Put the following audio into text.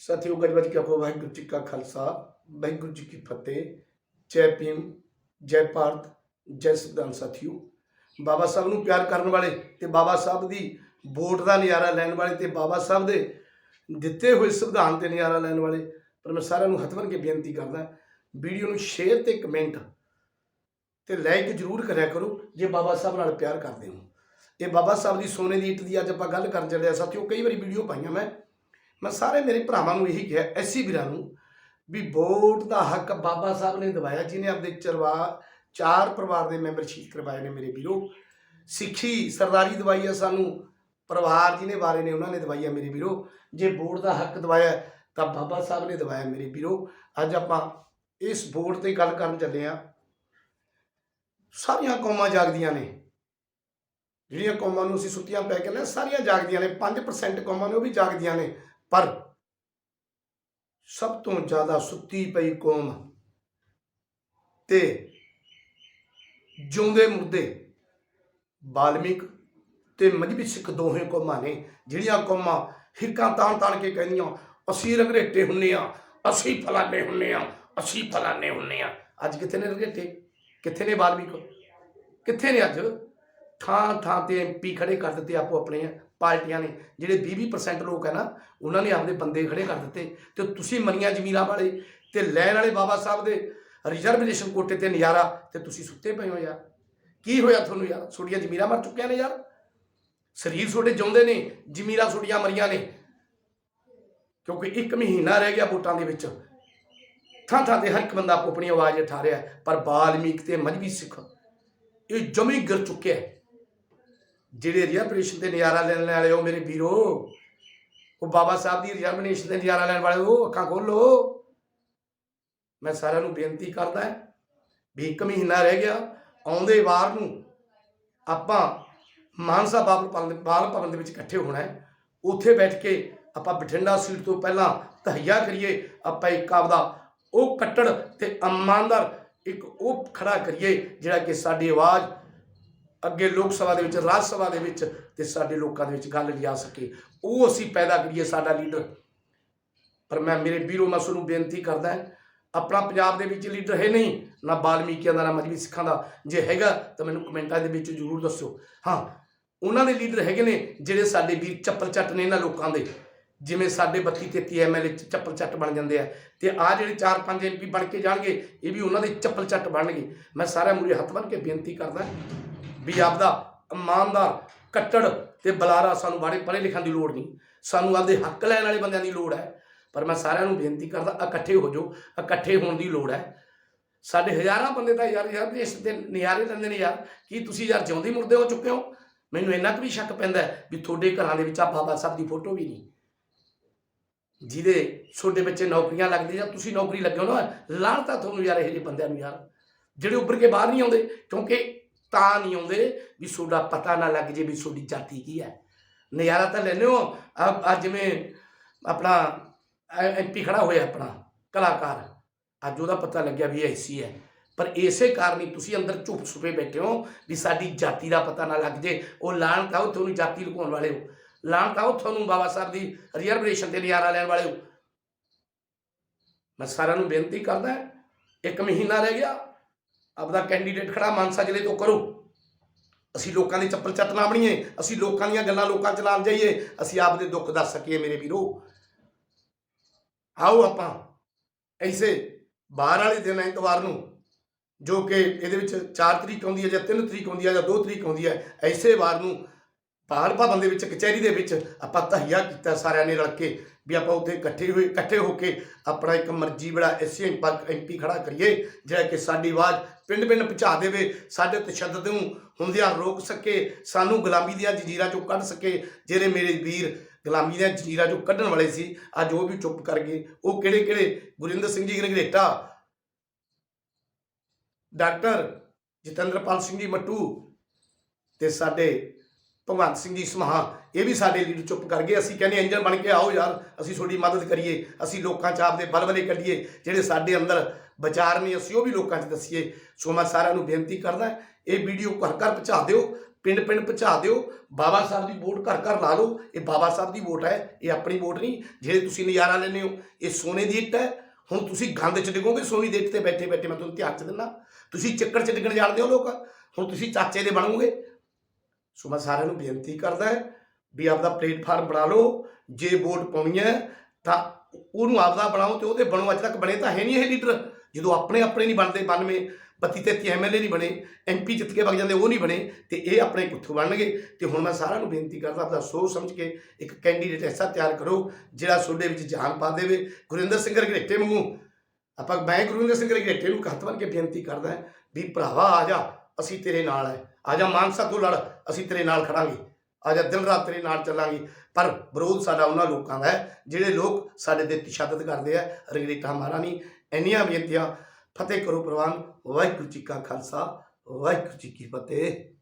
ਸਾਥੀਓ ਗੱਜਵਜ ਕੇ ਕਹੋ ਵਾਹਿਗੁਰੂ ਜੀ ਕਾ ਖਾਲਸਾ, ਵਾਹਿਗੁਰੂ ਜੀ ਕੀ ਫਤਿਹ। ਜੈ ਭੀਮ, ਜੈ ਭਾਰਤ, ਜੈ ਸੰਵਿਧਾਨ ਸਾਥੀਓ। ਬਾਬਾ ਸਾਹਿਬ ਨੂੰ ਪਿਆਰ ਕਰਨ ਵਾਲੇ ਤੇ ਬਾਬਾ ਸਾਹਿਬ ਦੀ ਵੋਟ ਦਾ ਨਜ਼ਾਰਾ ਲੈਣ ਵਾਲੇ ਤੇ ਬਾਬਾ ਸਾਹਿਬ ਦੇ ਦਿੱਤੇ ਹੋਏ ਸੰਵਿਧਾਨ ਤੇ ਨਜ਼ਾਰਾ ਲੈਣ ਵਾਲੇ, ਪਰ ਮੈਂ ਸਾਰਿਆਂ ਨੂੰ ਹੱਥ ਬੰਨ੍ਹ ਕੇ ਬੇਨਤੀ ਕਰਦਾ, ਵੀਡੀਓ ਨੂੰ ਸ਼ੇਅਰ ਤੇ ਕਮੈਂਟ ਤੇ ਲਾਈਕ ਜ਼ਰੂਰ ਕਰਿਆ ਕਰੋ, ਜੇ ਬਾਬਾ ਸਾਹਿਬ ਨਾਲ ਪਿਆਰ ਕਰਦੇ ਹੋ। ਇਹ ਬਾਬਾ ਸਾਹਿਬ ਦੀ ਸੋਨੇ ਦੀ ਇੱਟ ਦੀ ਅੱਜ ਆਪਾਂ ਗੱਲ ਕਰਨ ਚੱਲੇ ਆ ਸਾਥੀਓ, ਕਈ ਵਾਰੀ ਵੀਡੀਓ ਪਾਈਆਂ ਮੈਂ ਮੈਂ ਸਾਰੇ ਮੇਰੇ ਭਰਾਵਾਂ ਨੂੰ ਇਹੀ ਕਿਹਾ, ਐਸੀ ਵੀਰਾਂ ਨੂੰ ਵੀ ਵੋਟ ਦਾ ਹੱਕ ਬਾਬਾ ਸਾਹਿਬ ਨੇ ਦਿਵਾਇਆ, ਜਿਹਨੇ ਆਪਦੇ ਚਰਵਾ, ਚਾਰ ਪਰਿਵਾਰ ਦੇ ਮੈਂਬਰ ਸ਼ਹੀਦ ਕਰਵਾਏ ਨੇ ਮੇਰੇ ਵੀਰੋ। ਸਿੱਖੀ ਸਰਦਾਰੀ ਦਵਾਈ ਆ ਸਾਨੂੰ, ਪਰਿਵਾਰ ਜਿਹਨੇ ਬਾਰੇ ਨੇ ਉਹਨਾਂ ਨੇ ਦਵਾਈ ਆ ਮੇਰੇ ਵੀਰੋ। ਜੇ ਵੋਟ ਦਾ ਹੱਕ ਦਵਾਇਆ, ਤਾਂ ਬਾਬਾ ਸਾਹਿਬ ਨੇ ਦਵਾਇਆ ਮੇਰੇ ਵੀਰੋ। ਅੱਜ ਆਪਾਂ ਇਸ ਵੋਟ ਤੇ ਗੱਲ ਕਰਨ ਚੱਲੇ ਆ। ਸਾਰੀਆਂ ਕੌਮਾਂ ਜਾਗਦੀਆਂ ਨੇ। ਜਿਹੜੀਆਂ ਕੌਮਾਂ ਨੂੰ ਅਸੀਂ ਸੁੱਤੀਆਂ ਪੈ ਕੇ ਨਾ, ਸਾਰੀਆਂ ਜਾਗਦੀਆਂ ਨੇ। 5% ਕੌਮਾਂ ਨੇ, ਉਹ ਵੀ ਜਾਗਦੀਆਂ ਨੇ। ਪਰ ਸਭ ਤੋਂ ਜ਼ਿਆਦਾ ਸੁੱਤੀ ਪਈ ਕੌਮ ਤੇ ਜਿਉਂਦੇ ਮੁਰਦੇ ਬਾਲਮਿਕ ਤੇ ਮਜਬੀ ਸਿੱਖ ਦੋਹੇ ਕੌਮਾਂ ਨੇ, ਜਿਹੜੀਆਂ ਕੌਮਾਂ ਹਿਰਕਾਂ ਤਾਣ ਤਾਣ ਕੇ ਕਹਿੰਦੀਆਂ, ਅਸੀਂ ਰੰਗਰੇਟੇ ਹੁੰਨੇ ਆ, ਅਸੀਂ ਫਲਾਣੇ ਹੁੰਨੇ ਆ, ਅਸੀਂ ਫਲਾਣੇ ਹੁੰਨੇ ਆ। ਅੱਜ ਕਿੱਥੇ ਨੇ ਰੰਗਰੇਟੇ? ਕਿੱਥੇ ਨੇ ਬਾਲਮਿਕ ਕਿੱਥੇ ਨੇ ਅੱਜ? ਥਾਂ ਥਾਂ ਤੇ ਐਮਪੀ ਖੜੇ ਕਰ ਦਿੱਤੇ ਆਪੋ ਆਪਣੇ ਪਾਰਟੀਆਂ ਨੇ, ਜਿਹੜੇ 20-20% ਲੋਕ ਹੈ ਨਾ, ਉਹਨਾਂ ਨੇ ਆਪਦੇ ਬੰਦੇ ਖੜੇ ਕਰ ਦਿੱਤੇ ਤੇ ਤੁਸੀਂ ਮਨੀਆਂ ਜ਼ਮੀਰਾਂ ਵਾਲੇ ਤੇ ਲੈਣ ਵਾਲੇ ਬਾਬਾ ਸਾਹਿਬ ਦੇ ਰਿਜ਼ਰਵੇਸ਼ਨ ਕੋਟੇ ਤੇ ਨਜ਼ਾਰਾ ਤੇ ਤੁਸੀਂ ਸੁੱਤੇ ਪਏ ਹੋ ਯਾਰ। ਕੀ ਹੋਇਆ ਤੁਹਾਨੂੰ ਯਾਰ? ਤੁਹਾਡੀਆਂ ਜ਼ਮੀਰਾਂ ਮਰ ਚੁੱਕੀਆਂ ਨੇ ਯਾਰ। ਸਰੀਰ ਤੁਹਾਡੇ ਜਿਉਂਦੇ ਨੇ ਜ਼ਮੀਰਾਂ ਤੁਹਾਡੀਆਂ ਮਰੀਆਂ ਨੇ। ਕਿਉਂਕਿ ਇੱਕ ਮਹੀਨਾ ਰਹਿ ਗਿਆ ਵੋਟਾਂ ਦੇ ਵਿੱਚ। ਥਾਂ ਥਾਂ ਤੇ ਹਰ ਇੱਕ ਬੰਦਾ ਆਪੋ ਆਪਣੀ ਆਵਾਜ਼ ਉਠਾ ਰਿਹਾ ਪਰ ਬਾਲਮੀਕ ਤੇ ਮਜਬੀ ਸਿੱਖ, ਇਹ ਜਮੀ ਗਿਰ ਚੁੱਕਿਆ ਹੈ। ਜਿਹੜੇ ਰਿਜ਼ਰਵੇਸ਼ਨ ਤੇ ਨਜ਼ਾਰਾ ਲੈਣ ਵਾਲੇ ਉਹ ਮੇਰੇ ਵੀਰੋ, ਉਹ ਬਾਬਾ ਸਾਹਿਬ ਦੀ ਰਿਜ਼ਰਵੇਸ਼ਨ ਤੇ ਨਜ਼ਾਰਾ ਲੈਣ ਵਾਲੇ ਉਹ ਅੱਖਾਂ ਖੋਲੋ। ਮੈਂ ਸਾਰਿਆਂ ਨੂੰ ਬੇਨਤੀ ਕਰਦਾ ਵੀ ਇੱਕ ਮਹੀਨਾ ਰਹਿ ਗਿਆ, ਆਉਂਦੇ ਵਾਰ ਨੂੰ ਆਪਾਂ ਮਾਨਸਾ ਬਾਬਲ ਭਵਨ, ਬਾਲ ਭਵਨ ਦੇ ਵਿੱਚ ਇਕੱਠੇ ਹੋਣਾ ਹੈ। ਉੱਥੇ ਬੈਠ ਕੇ ਆਪਾਂ ਬਠਿੰਡਾ ਸੀਟ ਤੋਂ ਪਹਿਲਾਂ ਤਹਈਆ ਕਰੀਏ, ਆਪਾਂ ਇੱਕ ਆਪਦਾ ਉਹ ਕੱਟੜ ਤੇ ਇਮਾਨਦਾਰ ਇੱਕ ਉਹ ਖੜਾ ਕਰੀਏ, ਜਿਹੜਾ ਕਿ ਸਾਡੀ ਆਵਾਜ਼ ਅੱਗੇ ਲੋਕ ਸਭਾ ਦੇ ਵਿੱਚ, ਰਾਜ ਸਭਾ ਦੇ ਵਿੱਚ ਤੇ ਸਾਡੇ ਲੋਕਾਂ ਦੇ ਵਿੱਚ ਗੱਲ ਲਿਆ ਸਕੇ। ਉਹ ਅਸੀਂ ਪੈਦਾ ਕਰੀਏ ਸਾਡਾ ਲੀਡਰ ਪਰ ਮੈਂ ਮੇਰੇ ਵੀਰੋ ਮਸੂ ਨੂੰ ਬੇਨਤੀ ਕਰਦਾ ਹਾਂ, ਆਪਣਾ ਪੰਜਾਬ ਦੇ ਵਿੱਚ ਲੀਡਰ ਹੈ ਨਹੀਂ, ਨਾ ਬਾਲਮੀਕੀਆਂ ਦਾ, ਨਾ ਮਜਬੀ ਸਿੱਖਾਂ ਦਾ। ਜੇ ਹੈਗਾ ਤਾਂ ਮੈਨੂੰ ਕਮੈਂਟਾਂ ਦੇ ਵਿੱਚ ਜ਼ਰੂਰ ਦੱਸਿਓ। ਹਾਂ, ਉਹਨਾਂ ਦੇ ਲੀਡਰ ਹੈਗੇ ਨੇ ਜਿਹੜੇ ਸਾਡੇ ਵੀਰ ਚੱਪਲ ਚੱਟ ਨੇ ਇਹਨਾਂ ਲੋਕਾਂ ਦੇ। ਜਿਵੇਂ ਸਾਡੇ 32 33 ਐਮਐਲਏ ਚੱਪਲ ਚੱਟ ਬਣ ਜਾਂਦੇ ਆ। ਤੇ ਆ ਜਿਹੜੇ 4-5 ਐਮਪੀ ਬਣ ਕੇ ਜਾਣਗੇ, ਇਹ ਵੀ ਉਹਨਾਂ ਦੇ ਚੱਪਲ ਚੱਟ ਬਣਨਗੇ। ਮੈਂ ਸਾਰਿਆਂ ਮੂਰੇ ਹੱਥ ਬੰਨ੍ਹ ਕੇ ਬੇਨਤੀ ਕਰਦਾ ਵੀ ਆਪਦਾ ਇਮਾਨਦਾਰ, ਕੱਟੜ ਤੇ ਬਲਾਰਾ ਸਾਨੂੰ ਬਾੜੇ ਪੜ੍ਹੇ ਲਿਖਣ ਦੀ ਲੋੜ ਨਹੀਂ। ਸਾਨੂੰ ਆਪਦੇ ਹੱਕ ਲੈਣ ਵਾਲੇ ਬੰਦਿਆਂ ਦੀ ਲੋੜ ਹੈ। ਪਰ ਮੈਂ ਸਾਰਿਆਂ ਨੂੰ ਬੇਨਤੀ ਕਰਦਾ, ਇਕੱਠੇ ਹੋ ਜਾਓ, ਇਕੱਠੇ ਹੋਣ ਦੀ ਲੋੜ ਹੈ। ਸਾਡੇ ਹਜ਼ਾਰਾਂ ਬੰਦੇ ਤਾਂ ਯਾਰ ਯਾਰ, ਇਸ ਦੇ ਨਿਆਰੇ ਲੈਂਦੇ ਨੇ ਯਾਰ, ਕੀ ਤੁਸੀਂ ਯਾਰ ਜਿਉਂਦੇ ਮੁਰਦੇ ਹੋ, ਚੁੱਕੇ ਹੋ? ਮੈਨੂੰ ਇੰਨਾ ਕੁ ਵੀ ਸ਼ੱਕ ਪੈਂਦਾ ਵੀ ਤੁਹਾਡੇ ਘਰਾਂ ਦੇ ਵਿੱਚ ਆ ਬਾਬਾ ਸਾਹਿਬ ਦੀ ਫੋਟੋ ਵੀ ਨਹੀਂ। ਜਿਹਦੇ ਛੋਟੇ ਬੱਚੇ ਨੌਕਰੀਆਂ ਲੱਗਦੇ ਜਾਂ ਤੁਸੀਂ ਨੌਕਰੀ ਲੱਗੇ ਹੋ ਨਾ ਲਾਹਣਤਾ ਤੁਹਾਨੂੰ ਯਾਰ ਇਹੋ ਜਿਹੇ ਬੰਦਿਆਂ ਨੂੰ ਯਾਰ, ਜਿਹੜੇ ਉੱਭਰ ਕੇ ਬਾਹਰ ਨਹੀਂ ਆਉਂਦੇ, ਕਿਉਂਕਿ ਤਾਂ ਨਹੀਂ ਆਉਂਦੇ ਵੀ ਤੁਹਾਡਾ ਪਤਾ ਨਾ ਲੱਗ ਜੇ ਵੀ ਤੁਹਾਡੀ ਜਾਤੀ ਕੀ ਹੈ। ਨਜ਼ਾਰਾ ਤਾਂ ਲੈਨੇ ਹੋ ਆ ਜਿਵੇਂ ਆਪਣਾ ਐਮਪੀ ਖੜਾ ਹੋਇਆ ਆਪਣਾ, ਕਲਾਕਾਰ। ਅੱਜ ਉਹਦਾ ਪਤਾ ਲੱਗਿਆ ਵੀ ਇਹ ਐਸੀ ਹੈ। ਪਰ ਇਸੇ ਕਾਰਨ ਹੀ ਤੁਸੀਂ ਅੰਦਰ ਚੁੱਪ ਛੁਪੇ ਬੈਠੇ ਹੋ ਵੀ ਸਾਡੀ ਜਾਤੀ ਦਾ ਪਤਾ ਨਾ ਲੱਗ ਜੇ। ਉਹ ਲਾਣਤ ਆਓ ਤੁਹਾਨੂੰ ਜਾਤੀ ਲੁਕਾਉਣ ਵਾਲੇ ਹੋ। ਲਾਣਤ ਆਓ ਤੁਹਾਨੂੰ ਬਾਬਾ ਸਾਹਿਬ ਦੀ ਰਿਜ਼ਰਵੇਸ਼ਨ ਤੇ ਨਜ਼ਾਰਾ ਲੈਣ ਵਾਲੇ ਹੋ। ਮੈਂ ਸਾਰਿਆਂ ਨੂੰ ਬੇਨਤੀ ਕਰਦਾ, ਇੱਕ ਮਹੀਨਾ ਰਹਿ ਗਿਆ। ਆਪਦਾ ਕੈਂਡੀਡੇਟ ਖੜਾ ਮਾਨਸਾ ਜ਼ਿਲ੍ਹੇ ਤੋਂ ਕਰੋ। ਅਸੀਂ ਲੋਕਾਂ ਦੇ ਚੱਪਲ ਚੱਟ ਨਾ ਬਣੀਏ, ਅਸੀਂ ਲੋਕਾਂ ਦੀਆਂ ਗੱਲਾਂ ਲੋਕਾਂ ਚ ਲਾਲ ਜਾਈਏ, ਅਸੀਂ ਆਪਦੇ ਦੁੱਖ ਦੱਸ ਸਕੀਏ ਮੇਰੇ ਵੀਰੋ। ਆਓ ਆਪਾਂ, ਐਸੇ ਬਾਹਰ ਵਾਲੇ ਦਿਨ ਐਤਵਾਰ ਨੂੰ, ਜੋ ਕਿ ਇਹਦੇ ਵਿੱਚ 4 ਤਰੀਕ ਆਉਂਦੀ ਹੈ ਜਾਂ 3 ਤਰੀਕ ਆਉਂਦੀ ਹੈ ਜਾਂ 2 ਤਰੀਕ ਆਉਂਦੀ ਹੈ, ਐਸੇ ਵਾਰ ਨੂੰ ਭਾਰ ਭਵਨ ਦੇ ਵਿੱਚ, ਕਚਹਿਰੀ ਦੇ ਵਿੱਚ ਆਪਾਂ ਤਹੀਆ ਕੀਤਾ ਸਾਰਿਆਂ ਨੇ ਰਲ ਕੇ। ਵੀ ਆਪਾਂ ਉੱਥੇ ਇਕੱਠੇ ਹੋਏ, ਇਕੱਠੇ ਹੋ ਕੇ ਆਪਣਾ ਇੱਕ ਮਰਜ਼ੀ ਬੜਾ ਐਸੀ ਪਰ ਐਮਪੀ ਖੜਾ ਕਰੀਏ, ਜਿਹੜਾ ਕਿ ਸਾਡੀ ਆਵਾਜ਼ ਪਿੰਡ ਪਿੰਡ ਪਹੁੰਚਾ ਦੇਵੇ, ਸਾਡੇ ਤਸ਼ੱਦਦ ਨੂੰ ਹੁੰਦਿਆਂ ਰੋਕ ਸਕੇ, ਸਾਨੂੰ ਗੁਲਾਮੀ ਦੀਆਂ ਜੰਜੀਰਾਂ ਚੋਂ ਕੱਢ ਸਕੇ, ਜਿਹੜੇ ਮੇਰੇ ਵੀਰ ਗੁਲਾਮੀ ਦੀਆਂ ਜੰਜੀਰਾਂ ਚੋਂ ਕੱਢਣ ਵਾਲੇ ਸੀ, ਅੱਜ ਉਹ ਵੀ ਚੁੱਪ ਕਰ ਗਏ। ਉਹ ਕਿਹੜੇ ਕਿਹੜੇ ਗੁਰਿੰਦਰ ਸਿੰਘ ਜੀ ਗਰੇਟਾ? ਡਾਕਟਰ ਜਤਿੰਦਰਪਾਲ ਸਿੰਘ ਜੀ ਮੱਟੂ ਤੇ ਸਾਡੇ ਭਗਵੰਤ ਸਿੰਘ ਜੀ ਸਮਾਹ, ਇਹ ਵੀ ਸਾਡੇ ਲੀਡਰ ਚੁੱਪ ਕਰ ਗਏ। ਅਸੀਂ ਕਹਿੰਦੇ ਇੰਜਨ ਬਣ ਕੇ ਆਓ ਯਾਰ, ਅਸੀਂ ਤੁਹਾਡੀ ਮਦਦ ਕਰੀਏ, ਅਸੀਂ ਲੋਕਾਂ 'ਚ ਆਪਦੇ ਬਲਬਲੇ ਕੱਢੀਏ, ਜਿਹੜੇ ਸਾਡੇ ਅੰਦਰ ਵਿਚਾਰ ਨੇ ਅਸੀਂ ਉਹ ਵੀ ਲੋਕਾਂ 'ਚ ਦੱਸੀਏ। ਸੋ ਮੈਂ ਸਾਰਿਆਂ ਨੂੰ ਬੇਨਤੀ ਕਰਦਾ, ਇਹ ਵੀਡੀਓ ਘਰ ਘਰ ਪਹੁੰਚਾ ਦਿਓ, ਪਿੰਡ ਪਿੰਡ ਪਹੁੰਚਾ ਦਿਓ। ਬਾਬਾ ਸਾਹਿਬ ਦੀ ਵੋਟ ਘਰ ਘਰ ਲਾ ਲਓ। ਇਹ ਬਾਬਾ ਸਾਹਿਬ ਦੀ ਵੋਟ ਹੈ, ਇਹ ਆਪਣੀ ਵੋਟ ਨਹੀਂ। ਜਿਹੜੇ ਤੁਸੀਂ ਨਜ਼ਾਰਾ ਲੈਂਦੇ ਹੋ, ਇਹ ਸੋਨੇ ਦੀ ਇੱਟ ਹੈ। ਹੁਣ ਤੁਸੀਂ ਗੰਦ 'ਚ ਡਿੱਗੋਗੇ, ਸੋਨੇ ਦੀ ਇੱਟ ਤੇ ਬੈਠੇ ਬੈਠੇ ਮੈਂ ਤੁਹਾਨੂੰ ਧਿਆਨ 'ਚ ਦਿੰਦਾ। ਤੁਸੀਂ ਚੱਕਰ 'ਚ ਡਿੱਗਣ ਜਾਣਦੇ ਹੋ ਲੋਕ। ਹੁਣ ਤੁਸੀਂ ਚਾਚੇ ਦੇ ਬਣੋਗੇ ਸੋ ਮੈਂ ਸਾਰਿਆਂ ਨੂੰ ਬੇਨਤੀ ਕਰਦਾ ਵੀ ਆਪਦਾ ਪਲੇਟਫਾਰਮ ਬਣਾ ਲਓ। ਜੇ ਵੋਟ ਪਾਉਣੀ ਹੈ ਤਾਂ ਉਹਨੂੰ ਆਪਦਾ ਬਣਾਓ ਤੇ ਉਹਦੇ ਬਣੋ। ਅੱਜ ਤੱਕ ਬਣੇ ਤਾਂ ਹੈ ਨਹੀਂ ਇਹ ਲੀਡਰ। ਜਦੋਂ ਆਪਣੇ ਆਪਣੇ ਨਹੀਂ ਬਣਦੇ 92 32 33 ਐਮਐਲਏ ਨਹੀਂ ਬਣੇ ਐਮਪੀ ਜਿੱਤ ਕੇ ਵਗ ਜਾਂਦੇ, ਉਹ ਨਹੀਂ ਬਣੇ, ਤੇ ਇਹ ਆਪਣੇ ਕਿੱਥੋਂ ਬਣਨਗੇ। ਤੇ ਹੁਣ ਮੈਂ ਸਾਰਿਆਂ ਨੂੰ ਬੇਨਤੀ ਕਰਦਾ ਆਪਦਾ ਸੋਚ ਸਮਝ ਕੇ ਇੱਕ ਕੈਂਡੀਡੇਟ ਐਸਾ ਤਿਆਰ ਕਰੋ ਜਿਹੜਾ ਤੁਹਾਡੇ ਵਿੱਚ ਜਾਨ ਪਾ ਦੇਵੇ। ਗੁਰਿੰਦਰ ਸਿੰਘ ਰਘਰੇਟੇ ਵਾਂਗੂ। ਆਪਾਂ ਮੈਂ ਗੁਰਿੰਦਰ ਸਿੰਘ ਰਘਰੇਟੇ ਨੂੰ ਹੱਥ ਬਣ ਕੇ ਬੇਨਤੀ ਕਰਦਾ ਵੀ ਭਰਾਵਾ ਆ ਜਾ ਅਸੀਂ ਤੇਰੇ ਨਾਲ ਹੈ ਆ ਜਾ ਮਾਨਸਾ ਤੋਂ ਲੜ, ਅਸੀਂ ਤੇਰੇ ਨਾਲ ਖੜਾਂਗੇ। ਆ ਜਾ ਦਿਨ ਰਾਤ ਤੇਰੇ ਨਾਲ ਚੱਲਾਂਗੇ। ਪਰ ਵਿਰੋਧ ਸਾਡਾ ਉਹਨਾਂ ਲੋਕਾਂ ਦਾ ਹੈ ਜਿਹੜੇ ਲੋਕ ਸਾਡੇ ਤੇ ਤਸ਼ੱਦਦ ਕਰਦੇ ਆ ਰਗੜੀਟਾ ਮਹਾਰਾਣੀ ਇੰਨੀਆਂ ਬੇਨਤੀਆਂ, ਫਤਿਹ ਕਰੋ ਪ੍ਰਵਾਨ, ਵਾਹਿਗੁਰੂ ਜੀ ਕਾ ਖਾਲਸਾ, ਵਾਹਿਗੁਰੂ ਜੀ ਕੀ ਫਤਿਹ।